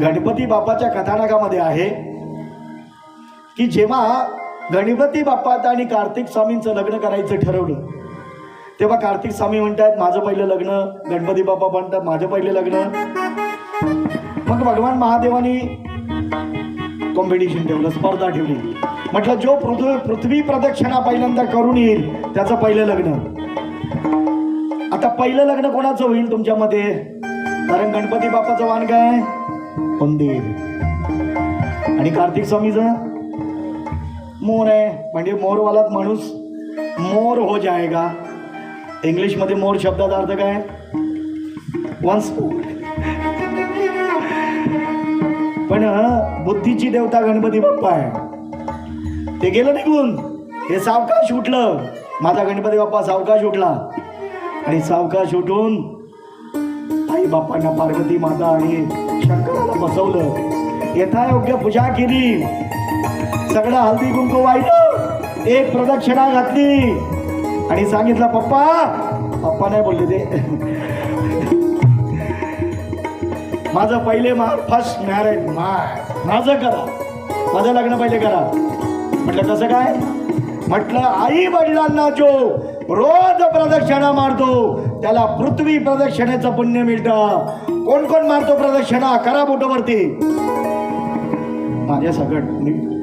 गणपती बाप्पाच्या कथानकामध्ये आहे की जेव्हा गणपती बाप्पात आणि कार्तिक स्वामींचं लग्न करायचं ठरवलं तेव्हा कार्तिक स्वामी म्हणतात माझं पहिलं लग्न गणपती बाप्पा म्हणतात माझं पहिलं लग्न. मग भगवान महादेवानी कॉम्पिटिशन ठेवलं स्पर्धा ठेवली. म्हटलं जो पृथ्वी पृथ्वी प्रदक्षिणा पहिल्यांदा करून येईल त्याचं पहिलं लग्न. आता पहिलं लग्न कोणाचं होईल तुमच्यामध्ये? कारण गणपती बाप्पाचं वाण काय उंदीर आणि कार्तिक स्वामीचं? मोर आहे. म्हणजे मोरवालाच माणूस मोर हो जाएगा इंग्लिशमध्ये मोर शब्दाचा अर्थ काय वन्स पण बुद्धीची देवता गणपती बाप्पा आहे. ते गेलं निघून. हे सावकाश उठलं. माझा गणपती बाप्पा सावकाश उठला. आणि सावकाश उठून आई बाप्पांना पार्वती माता आणि शंकराला बसवलं. यथायोग्य पूजा केली. सगळं हल्दी कुंकू वाहिलं. एक प्रदक्षिणा घातली. आणि सांगितलं पप्पा पप्पा नाही बोलले ते. माझं पहिले मा फर्स्ट मॅरेज माय माझं करा. माझं लग्न पहिले करा. म्हटलं कसं काय? म्हटलं आई वडिलांना जो रोज प्रदक्षिणा मारतो. त्याला पृथ्वी प्रदक्षिणेचं पुण्य मिळतं. कोण कोण मारतो प्रदक्षिणा? करा बोटवरती. माझ्या सगळं मी